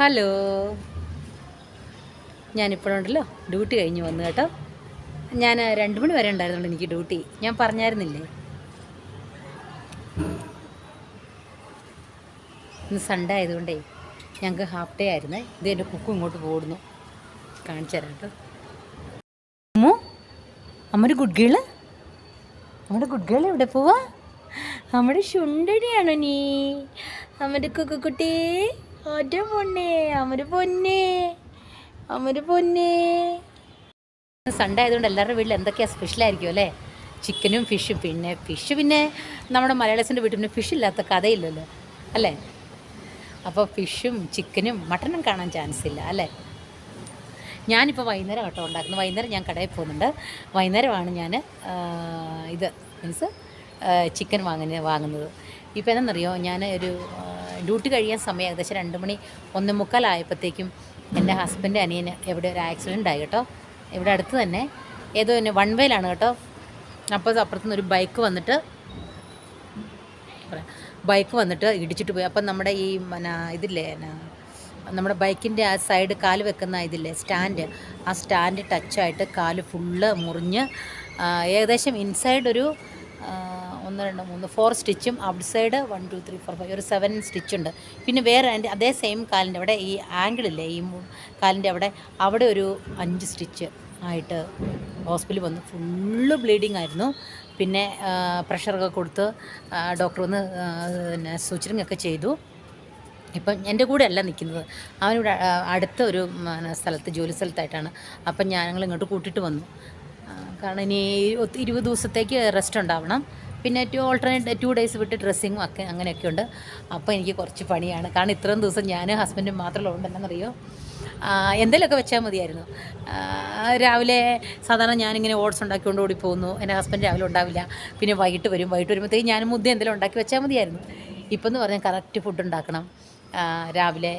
Hello. ഞാനിപ്പോഴുണ്ടല്ലോ. Duty കഴിഞ്ഞ് വന്നു കേട്ടോ. ഞാൻ രണ്ട് മണി വരെ ഉണ്ടായിരുന്നുള്ളൂ എനിക്ക് ഡ്യൂട്ടി. ഞാൻ പറഞ്ഞായിരുന്നില്ലേ? ഇന്ന് സൺഡേ ആയതുകൊണ്ടേ ഞങ്ങൾക്ക് ഹാഫ് ഡേ ആയിരുന്നേ. ഇത് എന്റെ കുക്കും ഇങ്ങോട്ട് പോടുന്നു കാണിച്ചു തരാം കേട്ടോ. അമ്മു അമ്മൊരു ഗുഡ് ഗേൾ നമ്മുടെ ഗുഡ് ഗേൾ എവിടെ പോവാ? നമ്മുടെ ശുണ്ടടിയാണോ നീ? അമ്മയുടെ കുക്കുക്കുട്ടി? ഒറ്റ പൊന്നേ അമര് പൊന്നേ അമര് പൊന്നേ. സൺഡേ ആയതുകൊണ്ട് എല്ലാവരുടെ വീട്ടിൽ എന്തൊക്കെയാണ് സ്പെഷ്യലായിരിക്കും അല്ലേ? ചിക്കനും ഫിഷും പിന്നെ ഫിഷ് പിന്നെ നമ്മുടെ മലയാളീസിന്റെ വീട്ടിൽ പിന്നെ ഫിഷ് ഇല്ലാത്ത കഥയില്ലല്ലോ അല്ലേ? അപ്പോൾ ഫിഷും ചിക്കനും മട്ടനും കാണാൻ ചാൻസ് ഇല്ല അല്ലേ? ഞാനിപ്പോൾ വൈകുന്നേരം കേട്ടോ ഉണ്ടാക്കുന്നത്. വൈകുന്നേരം ഞാൻ കടയിൽ പോകുന്നുണ്ട്. വൈകുന്നേരമാണ് ഞാൻ ഇത് മീൻസ് ചിക്കൻ വാങ്ങുന്ന വാങ്ങുന്നത്. ഇപ്പോൾ എന്നറിയോ ഞാൻ ഒരു ഡ്യൂട്ടി കഴിയാൻ സമയം ഏകദേശം രണ്ട് മണി ഒന്ന് മുക്കാലായപ്പോഴത്തേക്കും എന്റെ ഹസ്ബൻഡ് അനിയന് എവിടെ ഒരു ആക്സിഡന്റ് ആയി കേട്ടോ. ഇവിടെ അടുത്ത് തന്നെ ഏതോ തന്നെ വൺ വേയിലാണ് കേട്ടോ. അപ്പോൾ അപ്പുറത്തുനിന്ന് ഒരു ബൈക്ക് വന്നിട്ട് ബൈക്ക് വന്നിട്ട് ഇടിച്ചിട്ട് പോയി. അപ്പം നമ്മുടെ ഈ പിന്നെ ഇതില്ലേ നമ്മുടെ ബൈക്കിന്റെ ആ സൈഡ് കാൽ വെക്കുന്ന ഇതില്ലേ സ്റ്റാൻഡ് ആ സ്റ്റാൻഡ് ടച്ചായിട്ട് കാൽ ഫുള്ള് മുറിഞ്ഞ് ഏകദേശം ഇൻസൈഡ് ഒരു ഒന്ന് രണ്ട് മൂന്ന് four സ്റ്റിച്ചും outside one two three four five ഒരു സെവൻ സ്റ്റിച്ചുണ്ട് പിന്നെ വേറെ അതിന്റെ അതേ സെയിം കാലിന്റെ അവിടെ ഈ ആംഗിളില്ലേ ഈ കാലിന്റെ അവിടെ അവിടെ ഒരു അഞ്ച് സ്റ്റിച്ച് ആയിട്ട് ഹോസ്പിറ്റലിൽ വന്നു. ഫുള്ള് ബ്ലീഡിങ് ആയിരുന്നു. പിന്നെ പ്രഷറൊക്കെ കൊടുത്ത് ഡോക്ടർ വന്ന് പിന്നെ സുച്ചിരിങ് ഒക്കെ ചെയ്തു. ഇപ്പം എന്റെ കൂടെ അല്ല നിൽക്കുന്നത്. അവനിവിടെ അടുത്ത ഒരു സ്ഥലത്ത് ജോലി സ്ഥലത്തായിട്ടാണ്. അപ്പം ഞാൻ ഇങ്ങോട്ട് കൂട്ടിയിട്ട് വന്നു. കാരണം ഇനി ഇരുപത് ദിവസത്തേക്ക് റെസ്റ്റ് ഉണ്ടാവണം. പിന്നെ ടു ഓൾട്ടർനേറ്റ് ടു ഡേയ്സ് വിട്ട് ഡ്രസ്സിങ്ങും ഒക്കെ അങ്ങനെയൊക്കെ ഉണ്ട്. അപ്പോൾ എനിക്ക് കുറച്ച് പണിയാണ്. കാരണം ഇത്രയും ദിവസം ഞാൻ ഹസ്ബൻഡും മാത്രമേ മാത്രമല്ല ഉണ്ടെന്നറിയോ എന്തെങ്കിലുമൊക്കെ വെച്ചാൽ മതിയായിരുന്നു. രാവിലെ സാധാരണ ഞാനിങ്ങനെ ഓട്സ് ഉണ്ടാക്കിക്കൊണ്ട് ഓടി പോകുന്നു. എന്റെ ഹസ്ബൻഡ് രാവിലെ ഉണ്ടാവില്ല. പിന്നെ വൈകിട്ട് വരും. വൈകിട്ട് വരുമ്പോഴത്തേക്ക് ഞാൻ മുദ്ദ എന്തെങ്കിലും ഉണ്ടാക്കി വെച്ചാൽ മതിയായിരുന്നു. ഇപ്പം എന്ന് പറഞ്ഞാൽ കറക്റ്റ് ഫുഡ് ഉണ്ടാക്കണം. രാവിലെ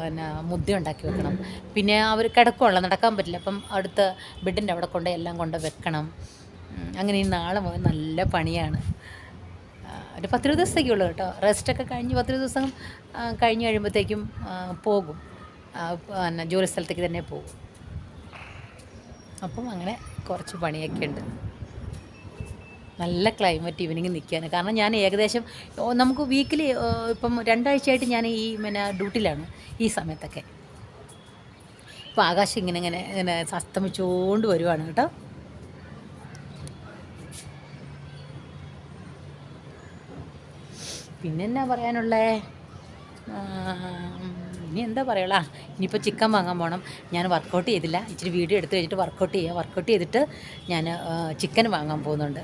പിന്നെ മുദ്ദ ഉണ്ടാക്കി വെക്കണം. പിന്നെ അവർ കിടക്കുമല്ലോ നടക്കാൻ പറ്റില്ല. അപ്പം അടുത്ത ബെഡിന്റെ അവിടെ കൊണ്ട് എല്ലാം കൊണ്ട് വെക്കണം. അങ്ങനെ നാളെ മുതൽ നല്ല പണിയാണ്. ഒരു പത്തിരുപത് ദിവസത്തേക്കുള്ളൂ കേട്ടോ. റെസ്റ്റൊക്കെ കഴിഞ്ഞ് പത്തിരുപത് ദിവസം കഴിഞ്ഞ് കഴിയുമ്പോഴത്തേക്കും പോകും. പിന്നെ ജോലി സ്ഥലത്തേക്ക് തന്നെ പോകും. അപ്പം അങ്ങനെ കുറച്ച് പണിയൊക്കെ ഉണ്ട്. നല്ല ക്ലൈമറ്റ് ഈവനിങ് നിൽക്കുകയാണ്. കാരണം ഞാൻ ഏകദേശം നമുക്ക് വീക്കിലി ഇപ്പം രണ്ടാഴ്ചയായിട്ട് ഞാൻ ഈ പിന്നെ ഡ്യൂട്ടിയിലാണ് ഈ സമയത്തൊക്കെ. ഇപ്പോൾ ആകാശം ഇങ്ങനെ ഇങ്ങനെ ഇങ്ങനെ അസ്തമിച്ചുകൊണ്ട് വരുവാണ് കേട്ടോ. പിന്നെ എന്നാ പറയാനുള്ളേ ഇനി എന്താ പറയളാ ഇനിയിപ്പോൾ ചിക്കൻ വാങ്ങാൻ പോകണം ഞാൻ വർക്കൗട്ട് ചെയ്തില്ല. ഇച്ചിരി വീഡിയോ എടുത്ത് കഴിഞ്ഞിട്ട് വർക്കൗട്ട് ചെയ്യുക വർക്കൗട്ട് ചെയ്തിട്ട് ഞാൻ ചിക്കൻ വാങ്ങാൻ പോകുന്നുണ്ട്.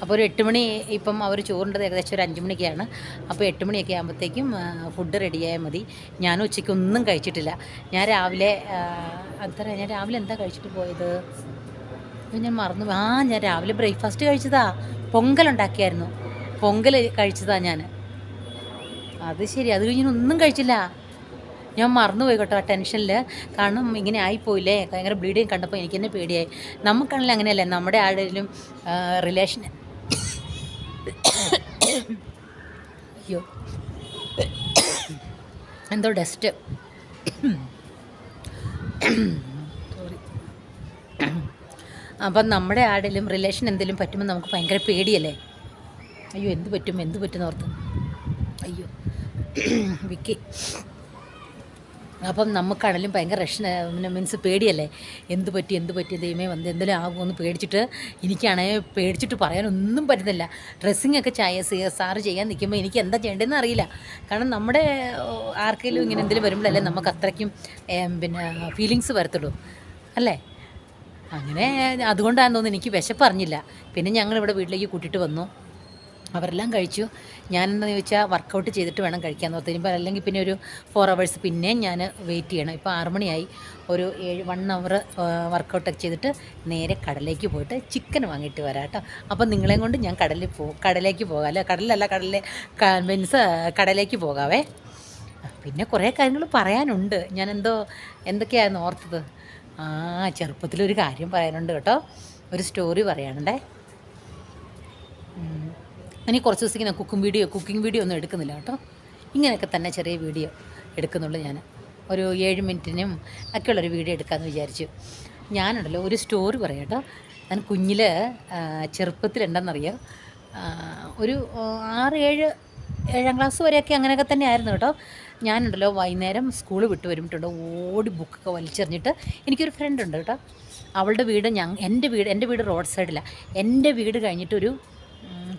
അപ്പോൾ ഒരു എട്ട് മണി ഇപ്പം അവർ ചോറിന്റെ ഏകദേശം ഒരു അഞ്ച് മണിക്കാണ് അപ്പോൾ എട്ട് മണിയൊക്കെ ആകുമ്പോഴത്തേക്കും ഫുഡ് റെഡിയായാൽ മതി. ഞാൻ ഉച്ചയ്ക്ക് ഒന്നും കഴിച്ചിട്ടില്ല. ഞാൻ രാവിലെ അത്ര ഞാൻ രാവിലെ എന്താ കഴിച്ചിട്ട് പോയത്? ഞാൻ മറന്നു. ആ ഞാൻ രാവിലെ ബ്രേക്ക്ഫാസ്റ്റ് കഴിച്ചതാ. പൊങ്കൽ ഉണ്ടാക്കിയായിരുന്നു പൊങ്കൽ കഴിച്ചതാ ഞാൻ അത് ശരി അത് കഴിഞ്ഞ് ഒന്നും കഴിച്ചില്ല. ഞാൻ മറന്നുപോയി കേട്ടോ ആ ടെൻഷനിൽ കാരണം ഇങ്ങനെ ആയിപ്പോയില്ലേ? ഭയങ്കര ബ്ലീഡിങ് കണ്ടപ്പോൾ എനിക്ക് തന്നെ പേടിയായി. നമുക്കാണെങ്കിൽ അങ്ങനെയല്ലേ? നമ്മുടെ ആരുടെയും റിലേഷൻ അയ്യോ. എന്തോ ഡസ്റ്റ് സോറി അപ്പം നമ്മുടെ ആരുടെയും റിലേഷൻ എന്തെങ്കിലും പറ്റുമ്പോൾ നമുക്ക് ഭയങ്കര പേടിയല്ലേ? അയ്യോ എന്ത് പറ്റും എന്ത് പറ്റും ഓർത്ത്. അയ്യോ വിക്കി. അപ്പം നമുക്കാണെങ്കിലും ഭയങ്കര രക്ഷ മീൻസ് പേടിയല്ലേ? എന്ത് പറ്റി എന്ത് പറ്റി ദൈവമേ വന്ന് എന്തെങ്കിലും ആകുമെന്ന് പേടിച്ചിട്ട് എനിക്കാണെങ്കിൽ പേടിച്ചിട്ട് പറയാനൊന്നും പറ്റുന്നില്ല. ഡ്രസ്സിങ് ഒക്കെ ചായ സാറ് ചെയ്യാൻ നിൽക്കുമ്പോൾ എനിക്ക് എന്താ ചെയ്യേണ്ടതെന്ന് അറിയില്ല. കാരണം നമ്മുടെ ആർക്കെങ്കിലും ഇങ്ങനെ എന്തെങ്കിലും വരുമ്പോഴല്ലേ നമുക്ക് അത്രയ്ക്കും പിന്നെ ഫീലിങ്സ് വരത്തുള്ളൂ. അല്ലേ? അങ്ങനെ അതുകൊണ്ടാണെന്ന് തോന്നുന്നു എനിക്ക് വിശപ്പറിഞ്ഞില്ല പിന്നെ ഞങ്ങളിവിടെ വീട്ടിലേക്ക് കൂട്ടിയിട്ട് വന്നു. അവരെല്ലാം കഴിച്ചു. ഞാനെന്താണെന്ന് ചോദിച്ചാൽ വർക്കൗട്ട് ചെയ്തിട്ട് വേണം കഴിക്കാൻ ഓർത്ത് ഇനിയിപ്പോൾ അല്ലെങ്കിൽ പിന്നെ ഒരു ഫോർ അവേഴ്സ് പിന്നെ ഞാൻ വെയിറ്റ് ചെയ്യണം. ഇപ്പോൾ ആറ് മണിയായി ഒരു ഏഴ് വൺ അവർ വർക്കൗട്ടൊക്കെ ചെയ്തിട്ട് നേരെ കടലേക്ക് പോയിട്ട് ചിക്കൻ വാങ്ങിയിട്ട് വരാം കേട്ടോ. അപ്പം നിങ്ങളെയും കൊണ്ട് ഞാൻ കടലിൽ പോ കടലേക്ക് പോകാം. അല്ലേ? കടലിലല്ല കടലിൽ മീൻസ് കടലേക്ക് പോകാവേ. പിന്നെ കുറേ കാര്യങ്ങൾ പറയാനുണ്ട്. ഞാൻ എന്തോ എന്തൊക്കെയായിരുന്നു ഓർത്തത്? ആ ചെറുപ്പത്തിലൊരു കാര്യം പറയാനുണ്ട് കേട്ടോ. ഒരു സ്റ്റോറി പറയാനുണ്ടേ. ഇനി കുറച്ച് ദിവസത്തേക്ക് ഞാൻ കുക്കിംഗ് വീഡിയോ കുക്കിംഗ് വീഡിയോ ഒന്നും എടുക്കുന്നില്ല കേട്ടോ. ഇങ്ങനെയൊക്കെ തന്നെ ചെറിയ വീഡിയോ എടുക്കുന്നുള്ളൂ ഞാൻ. ഒരു ഏഴ് മിനിറ്റിനും ഒക്കെയുള്ളൊരു വീഡിയോ എടുക്കാമെന്ന് വിചാരിച്ചു. ഞാനുണ്ടല്ലോ ഒരു സ്റ്റോറി പറയാം കേട്ടോ. ഞാൻ കുഞ്ഞിൽ ആ, ഒരു ആറ് ഏഴ് ഏഴാം ക്ലാസ് വരെയൊക്കെ അങ്ങനെയൊക്കെ തന്നെ ആയിരുന്നു കേട്ടോ. ഞാനുണ്ടല്ലോ വൈകുന്നേരം സ്കൂൾ വിട്ട് വരുമ്പോഴുണ്ടോ ഓടി ബുക്കൊക്കെ വലിച്ചെറിഞ്ഞിട്ട് എനിക്കൊരു ഫ്രണ്ട് ഉണ്ട് കേട്ടോ. അവളുടെ വീട് ഞാൻ എന്റെ വീട് എന്റെ വീട് റോഡ് സൈഡിലാണ് എന്റെ വീട് കഴിഞ്ഞിട്ടൊരു ഉം,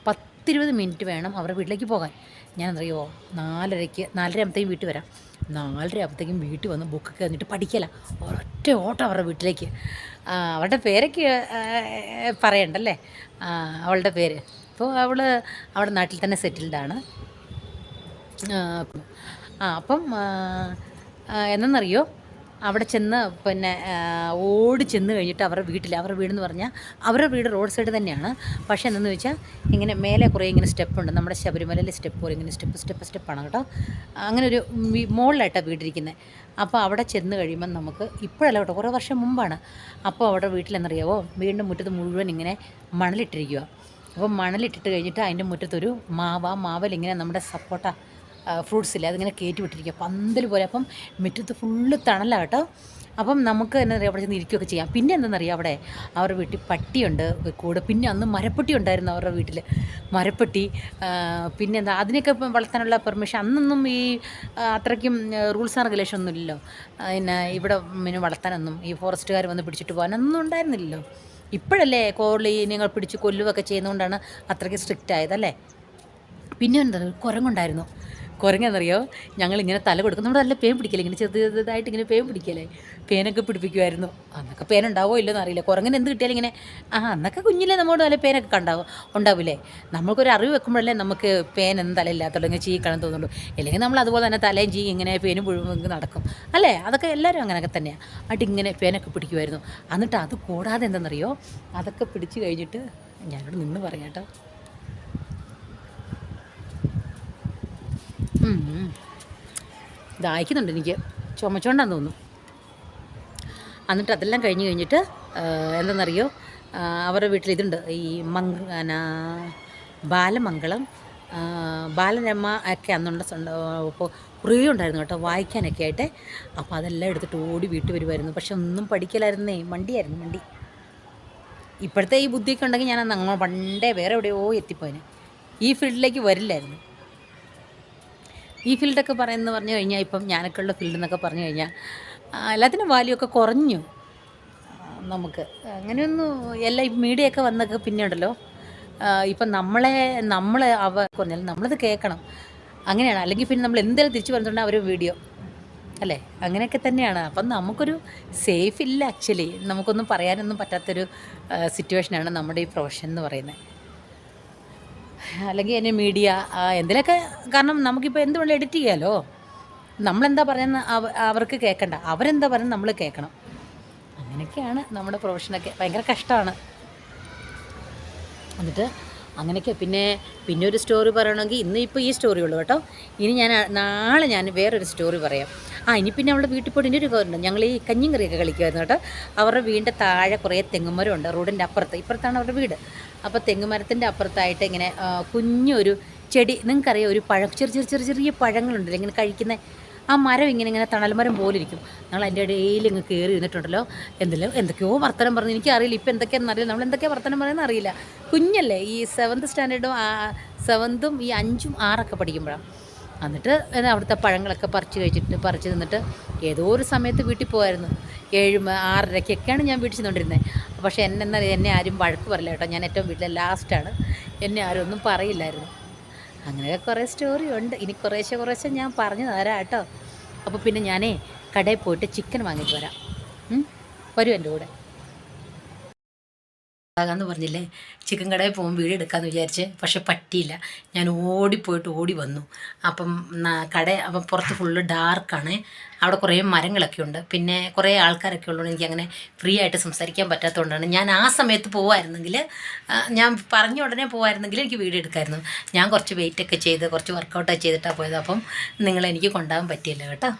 പത്തിരുപത് മിനിറ്റ് വേണം അവരുടെ വീട്ടിലേക്ക് പോകാൻ. ഞാൻ അറിയോ നാലരയ്ക്ക് നാലര ആകുമ്പോഴത്തേക്കും വീട്ടിൽ വരാം. നാലര ആകുമ്പോഴത്തേക്കും വീട്ടിൽ വന്ന് ബുക്ക് എന്നിട്ട് പഠിക്കല. ഒരൊറ്റ ഓട്ടം അവരുടെ വീട്ടിലേക്ക്. അവളുടെ പേരൊക്കെ പറയണ്ടല്ലേ? അവളുടെ പേര്. അപ്പോൾ അവൾ അവിടെ നാട്ടിൽ തന്നെ സെറ്റിൽഡാണ് ആ, അപ്പം എന്തെന്നറിയോ അവിടെ ചെന്ന് പിന്നെ ഓടി ചെന്ന് കഴിഞ്ഞിട്ട് അവരുടെ വീട്ടിൽ അവരുടെ വീടെന്ന് പറഞ്ഞാൽ അവരുടെ വീട് റോഡ് സൈഡ് തന്നെയാണ്. പക്ഷേ എന്തെന്ന് വെച്ചാൽ ഇങ്ങനെ മേലെ കുറേ ഇങ്ങനെ സ്റ്റെപ്പുണ്ട് നമ്മുടെ ശബരിമലയിലെ സ്റ്റെപ്പ് പോലെ ഇങ്ങനെ സ്റ്റെപ്പ് സ്റ്റെപ്പ് സ്റ്റെപ്പാണ് കേട്ടോ. അങ്ങനെ ഒരു മോളിലായിട്ടാണ് മുകളിലായിട്ടാണ് വീടിരിക്കുന്നത് അപ്പോൾ അവിടെ ചെന്ന് കഴിയുമ്പം നമുക്ക് ഇപ്പോഴല്ല കേട്ടോ കുറേ വർഷം മുമ്പാണ്. അപ്പോൾ അവിടെ വീട്ടിലെന്നറിയാവോ വീടിന്റെ മുറ്റത്ത് മുഴുവൻ ഇങ്ങനെ മണലിട്ടിരിക്കുക അപ്പോൾ മണലിട്ടിട്ട് കഴിഞ്ഞിട്ട് അതിന്റെ മുറ്റത്തൊരു മാവ് ഇങ്ങനെ നമ്മുടെ സപ്പോട്ട ഫ്രൂട്ട്സ് ഇല്ല? അതിങ്ങനെ കയറ്റി വിട്ടിരിക്കുക പന്തൽ പോലെ. അപ്പം മുറ്റത്ത് ഫുള്ള് തണലാണ് കേട്ടോ. അപ്പം നമുക്ക് എന്താ പറയുക അവിടെ ചെന്ന് ഇരിക്കുകയൊക്കെ ചെയ്യാം. പിന്നെ എന്താണെന്നറിയാം അവിടെ? അവരുടെ വീട്ടിൽ പട്ടിയുണ്ട് കൂടെ. പിന്നെ അന്ന് മരപ്പെട്ടി ഉണ്ടായിരുന്നു അവരുടെ വീട്ടിൽ മരപ്പെട്ടി പിന്നെ എന്താ അതിനൊക്കെ വളർത്താനുള്ള പെർമിഷൻ അന്നൊന്നും ഈ അത്രയ്ക്കും റൂൾസ് ആൻഡ് റെഗുലേഷൻ ഒന്നും ഇല്ലല്ലോ. പിന്നെ ഇവിടെ പിന്നെ വളർത്താനൊന്നും ഈ ഫോറസ്റ്റുകാർ വന്ന് പിടിച്ചിട്ട് പോകാനൊന്നും ഉണ്ടായിരുന്നില്ലല്ലോ. ഇപ്പോഴല്ലേ കോളി നിങ്ങൾ പിടിച്ച് കൊല്ലുകയൊക്കെ ചെയ്യുന്നതുകൊണ്ടാണ് അത്രയ്ക്ക് സ്ട്രിക്റ്റ് ആയതല്ലേ പിന്നെ എന്താ കുരങ്ങുണ്ടായിരുന്നു. കുരങ്ങെന്നറിയോ? ഞങ്ങളിങ്ങനെ തല കൊടുക്കും. നമ്മുടെ നല്ല പേൻ പിടിക്കല്ലേ? ഇങ്ങനെ ചെറുത് ചെറുതായിട്ട് ഇങ്ങനെ പേൻ പിടിക്കലേ പേനൊക്കെ പിടിപ്പിക്കുമായിരുന്നു അന്നൊക്കെ പേൻ ഉണ്ടാവോ ഇല്ലെന്ന് അറിയില്ല. കുരങ്ങനെ എന്ത് കിട്ടിയാലും ഇങ്ങനെ ആ അന്നൊക്കെ കുഞ്ഞിലെ നമ്മോട് നല്ല പേനൊക്കെ കണ്ടാവും? ഉണ്ടാവില്ലേ നമ്മൾക്കൊരു അറിവ് വെക്കുമ്പോഴല്ലേ നമുക്ക് പേൻ എന്ന് തലയില്ലാത്തുള്ളൂ ഇങ്ങനെ ചീക്കണം തോന്നുള്ളൂ അല്ലെങ്കിൽ നമ്മൾ അതുപോലെ തന്നെ തലയും ചീ ഇങ്ങനെ പേനും പുഴുവും നടക്കും. അല്ലേ? അതൊക്കെ എല്ലാവരും അങ്ങനെയൊക്കെ തന്നെയാണ് ആയിട്ട് ഇങ്ങനെ പേനൊക്കെ പിടിക്കുമായിരുന്നു എന്നിട്ട് അത് കൂടാതെ എന്താണെന്നറിയോ അതൊക്കെ പിടിച്ച് കഴിഞ്ഞിട്ട് ഞാനോട് നിന്ന് പറയാം കേട്ടോ ദാഹിക്കുന്നുണ്ട് എനിക്ക്. ചുമച്ചോണ്ടാന്ന് തോന്നുന്നു. എന്നിട്ട് അതെല്ലാം കഴിഞ്ഞ് കഴിഞ്ഞിട്ട് എന്തെന്നറിയോ? അവരുടെ വീട്ടിൽ ഇതുണ്ട് ഈ മംഗ ബാലമംഗളം ബാലരമ ഒക്കെ അന്നുള്ള അപ്പോൾ കുറേ ഉണ്ടായിരുന്നു കേട്ടോ വായിക്കാനൊക്കെ ആയിട്ട്. അപ്പോൾ അതെല്ലാം എടുത്തിട്ട് ഓടി വീട്ടിൽ വരുമായിരുന്നു പക്ഷെ ഒന്നും പഠിക്കലായിരുന്നേ. മണ്ടിയായിരുന്നു മണ്ടി. ഇപ്പോഴത്തെ ഈ ബുദ്ധിയൊക്കെ ഉണ്ടെങ്കിൽ ഞാൻ അന്ന് അങ്ങ് പണ്ടേ വേറെ എവിടെയോ എത്തിപ്പോയിന്. ഈ ഫീൽഡിലേക്ക് വരില്ലായിരുന്നു. ഈ ഫീൽഡൊക്കെ പറയുന്നത് പറഞ്ഞു കഴിഞ്ഞാൽ ഇപ്പം ഞാനൊക്കെ ഉള്ള ഫീൽഡ് എന്നൊക്കെ പറഞ്ഞു കഴിഞ്ഞാൽ എല്ലാത്തിനും വാല്യൂ ഒക്കെ കുറഞ്ഞു. നമുക്ക് അങ്ങനെയൊന്നും എല്ലാം ഈ മീഡിയ ഒക്കെ വന്നൊക്കെ പിന്നീടല്ലോ ഇപ്പം നമ്മളെ നമ്മൾ അവ പറഞ്ഞാൽ നമ്മളത് കേൾക്കണം. അങ്ങനെയാണ്. അല്ലെങ്കിൽ പിന്നെ നമ്മൾ എന്തെങ്കിലും തിരിച്ചു പറഞ്ഞിട്ടുണ്ടെങ്കിൽ അവർ വീഡിയോ അല്ലേ? അങ്ങനെയൊക്കെ തന്നെയാണ്. അപ്പം നമുക്കൊരു സേഫ് ഇല്ല ആക്ച്വലി നമുക്കൊന്നും പറയാനൊന്നും പറ്റാത്തൊരു സിറ്റുവേഷനാണ് നമ്മുടെ ഈ പ്രൊഫഷൻ എന്ന് പറയുന്നത്. അല്ലെങ്കിൽ എന്നെ മീഡിയ എന്തിലൊക്കെ കാരണം നമുക്കിപ്പോൾ എന്ത് വേണമെങ്കിലും എഡിറ്റ് ചെയ്യാലോ? നമ്മളെന്താ പറയുന്നത് അവ അവർക്ക് കേൾക്കണ്ട അവരെന്താ പറയുന്നത് നമ്മൾ കേൾക്കണം അങ്ങനെയൊക്കെയാണ് നമ്മുടെ പ്രൊഫഷനൊക്കെ ഭയങ്കര കഷ്ടമാണ് എന്നിട്ട് അങ്ങനെയൊക്കെ. പിന്നെ പിന്നെ ഒരു സ്റ്റോറി പറയണമെങ്കിൽ ഇന്ന് ഇപ്പോൾ ഈ സ്റ്റോറി ഉള്ളൂ കേട്ടോ. ഇനി ഞാൻ നാളെ ഞാൻ വേറൊരു സ്റ്റോറി പറയാം. ആ ഇനി പിന്നെ അവളുടെ വീട്ടിൽ പോയിട്ട് ഇനി ഒരു കാര്യമുണ്ട് ഞങ്ങൾ ഈ കഞ്ഞിയും കറിയൊക്കെ കളിക്കുമായിരുന്നു കേട്ടോ. അവരുടെ വീടിന്റെ താഴെ കുറേ തെങ്ങുമരമുണ്ട് റോഡിന്റെ അപ്പുറത്ത്. ഇപ്പുറത്താണ് അവരുടെ വീട്. അപ്പോൾ തെങ്ങ് തെങ്ങുമരത്തിന്റെ അപ്പുറത്തായിട്ട് ഇങ്ങനെ കുഞ്ഞൊരു ചെടി നിങ്ങൾക്കറിയാം ഒരു പഴം ചെറിയ ചെറിയ ചെറിയ ചെറിയ പഴങ്ങളുണ്ടല്ലോ ഇങ്ങനെ കഴിക്കുന്ന ആ മരം ഇങ്ങനെ ഇങ്ങനെ തണൽമരം പോലെ ഇരിക്കും. നമ്മൾ അതിന്റെ ഇടയിൽ ഇങ്ങ് കയറി ഇരുന്നിട്ടുണ്ടല്ലോ എന്തെല്ലാം എന്തൊക്കെയോ വർത്തനം പറഞ്ഞു. എനിക്കറിയില്ല ഇപ്പം എന്തൊക്കെയാണെന്ന് അറിയില്ല. നമ്മൾ എന്തൊക്കെയാണ് വർത്തനം പറയുന്നത് അറിയില്ല. കുഞ്ഞല്ലേ ഈ സെവൻത് സ്റ്റാൻഡേർഡും സെവൻതും ഈ അഞ്ചും ആറൊക്കെ പഠിക്കുമ്പോഴാണ് എന്നിട്ട് അവിടുത്തെ പഴങ്ങളൊക്കെ പറിച്ച് കഴിച്ചിട്ട് പറിച്ച് നിന്നിട്ട് ഏതോ ഒരു സമയത്ത് വീട്ടിൽ പോകായിരുന്നു ഏഴ് ആറരയ്ക്കൊക്കെയാണ് ഞാൻ വീട്ടിൽ ചെന്നുകൊണ്ടിരുന്നത്. പക്ഷേ എന്നെ എന്നാൽ എന്നെ ആരും വഴക്ക് പറയില്ല കേട്ടോ. ഞാൻ ഏറ്റവും വീട്ടിലെ ലാസ്റ്റാണ് എന്നെ ആരും ഒന്നും പറയില്ലായിരുന്നു. അങ്ങനെയൊക്കെ കുറേ സ്റ്റോറി ഉണ്ട്. ഇനി കുറേശ്ശെ കുറേശ്ശെ ഞാൻ പറഞ്ഞു തരാം കേട്ടോ. അപ്പോൾ പിന്നെ ഞാനേ കടയിൽ പോയിട്ട് ചിക്കൻ വാങ്ങിയിട്ട് വരാം. വരും എന്റെ കൂടെ. ആകാന്ന് പറഞ്ഞില്ലേ? ചിക്കൻ കടയിൽ പോകും വീട് എടുക്കാമെന്ന് വിചാരിച്ച് പക്ഷെ പറ്റിയില്ല. ഞാൻ ഓടിപ്പോയിട്ട് ഓടി വന്നു. അപ്പം കട അപ്പം പുറത്ത് ഫുള്ള് ഡാർക്കാണ് അവിടെ കുറേ മരങ്ങളൊക്കെ ഉണ്ട്. പിന്നെ കുറേ ആൾക്കാരൊക്കെ ഉള്ളതുകൊണ്ട് എനിക്ക് അങ്ങനെ ഫ്രീ ആയിട്ട് സംസാരിക്കാൻ പറ്റാത്തതുകൊണ്ടാണ്. ഞാൻ ആ സമയത്ത് പോകുമായിരുന്നെങ്കിൽ ഞാൻ പറഞ്ഞ ഉടനെ പോകുമായിരുന്നെങ്കിൽ എനിക്ക് വീട് എടുക്കായിരുന്നു. ഞാൻ കുറച്ച് വെയിറ്റൊക്കെ ചെയ്ത് കുറച്ച് വർക്കൗട്ടൊക്കെ ചെയ്തിട്ടാണ് പോയത്. അപ്പം നിങ്ങളെനിക്ക് കൊണ്ടുപോകാൻ പറ്റിയില്ല കേട്ടോ.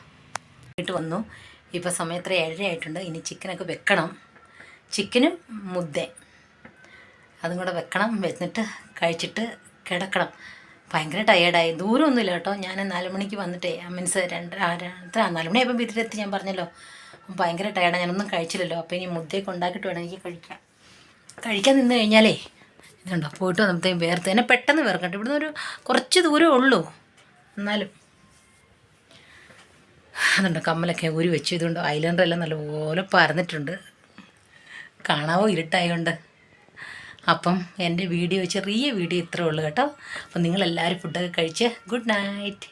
വീട്ട് വന്നു. ഇപ്പോൾ സമയത്ര ഏഴര ആയിട്ടുണ്ട് ഇനി ചിക്കനൊക്കെ വെക്കണം. ചിക്കനും മുദ്ദ അതും കൂടെ വെക്കണം. വെന്നിട്ട് കഴിച്ചിട്ട് കിടക്കണം. ഭയങ്കര ടയേർഡായി ദൂരമൊന്നുമില്ല കേട്ടോ. ഞാൻ നാല് മണിക്ക് വന്നിട്ടേ മീൻസ് രണ്ട് എത്ര? നാല് മണിയായപ്പോൾ വീട്ടിലെത്തി ഞാൻ പറഞ്ഞല്ലോ. ഭയങ്കര ടയേർഡാണ് ഞാനൊന്നും കഴിച്ചില്ലല്ലോ. അപ്പോൾ ഇനി മുദ്ദയൊക്കെ ഉണ്ടാക്കിയിട്ട് വേണം എനിക്ക് കഴിക്കാൻ. കഴിക്കാൻ നിന്ന് കഴിഞ്ഞാലേ ഇതുണ്ടോ? പോയിട്ട് വന്നപ്പോഴത്തേക്കും വേർത്ത് എന്നെ പെട്ടെന്ന് വേർക്കട്ടെ. ഇവിടുന്ന് ഒരു കുറച്ച് ദൂരമേ ഉള്ളൂ. എന്നാലും. അതുണ്ടോ കമ്മലൊക്കെ ഊരി വെച്ചു. ഇതുകൊണ്ട് ഐലൻഡർ എല്ലാം നല്ലപോലെ പരന്നിട്ടുണ്ട്. കാണാവോ? ഇരുട്ടായതുകൊണ്ട് അപ്പം എന്റെ വീഡിയോ ചെറിയ വീഡിയോ ഇത്രേ ഉള്ളൂ കേട്ടോ. അപ്പം നിങ്ങളെല്ലാവരും ഫുഡൊക്കെ കഴിച്ച് ഗുഡ് നൈറ്റ്